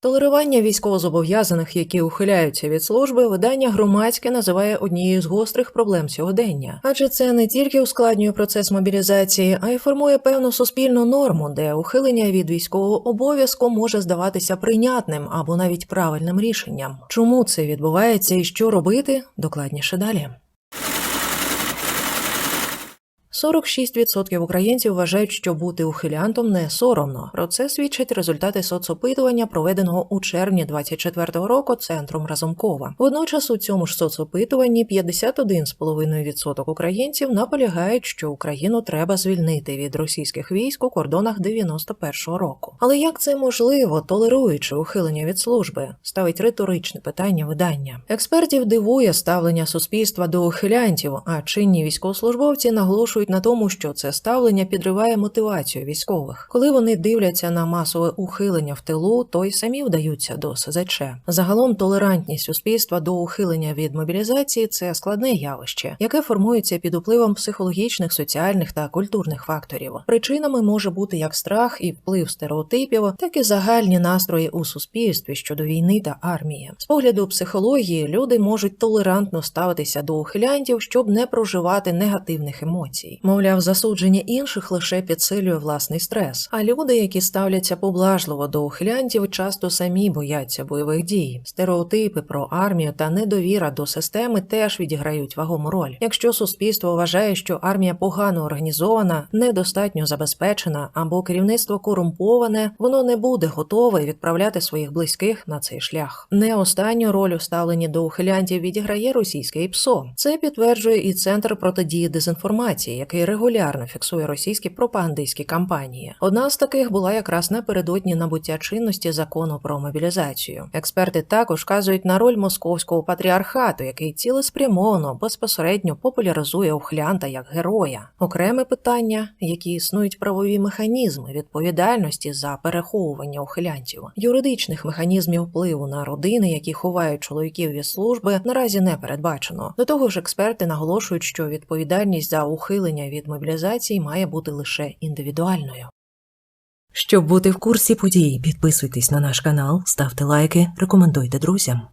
Толерування військовозобов'язаних, які ухиляються від служби, видання громадське називає однією з гострих проблем сьогодення, адже це не тільки ускладнює процес мобілізації, а й формує певну суспільну норму, де ухилення від військового обов'язку може здаватися прийнятним або навіть правильним рішенням. Чому це відбувається і що робити? Докладніше далі. 46% українців вважають, що бути ухилянтом не соромно. Про це свідчать результати соцопитування, проведеного у червні 24-го року центром Разумкова. Водночас у цьому ж соцопитуванні 51,5% українців наполягають, що Україну треба звільнити від російських військ у кордонах 91-го року. Але як це можливо, толеруючи ухилення від служби? Ставить риторичне питання видання. Експертів дивує ставлення суспільства до ухилянтів, а чинні військовослужбовці наголошують на тому, що це ставлення підриває мотивацію військових. Коли вони дивляться на масове ухилення в тилу, то й самі вдаються до СЗЧ. Загалом толерантність суспільства до ухилення від мобілізації це складне явище, яке формується під впливом психологічних, соціальних та культурних факторів. Причинами може бути як страх і вплив стереотипів, так і загальні настрої у суспільстві щодо війни та армії. З погляду психології люди можуть толерантно ставитися до ухилянтів, щоб не проживати негативних емоцій. Мовляв, засудження інших лише підсилює власний стрес. А люди, які ставляться поблажливо до ухилянтів, часто самі бояться бойових дій. Стереотипи про армію та недовіра до системи теж відіграють вагому роль. Якщо суспільство вважає, що армія погано організована, недостатньо забезпечена або керівництво корумповане, воно не буде готове відправляти своїх близьких на цей шлях. Не останню роль у ставленні до ухилянтів відіграє російське ПСО. Це підтверджує і центр протидії дезінформації, який регулярно фіксує російські пропагандистські кампанії. Одна з таких була якраз напередодні набуття чинності закону про мобілізацію. Експерти також вказують на роль московського патріархату, який цілеспрямовано безпосередньо популяризує ухилянта як героя. Окреме питання, які існують правові механізми відповідальності за переховування ухилянтів, юридичних механізмів впливу на родини, які ховають чоловіків від служби, наразі не передбачено. До того ж, експерти наголошують, що відповідальність за ухилення від мобілізації має бути лише індивідуальною. Щоб бути в курсі подій, підписуйтесь на наш канал, ставте лайки, рекомендуйте друзям.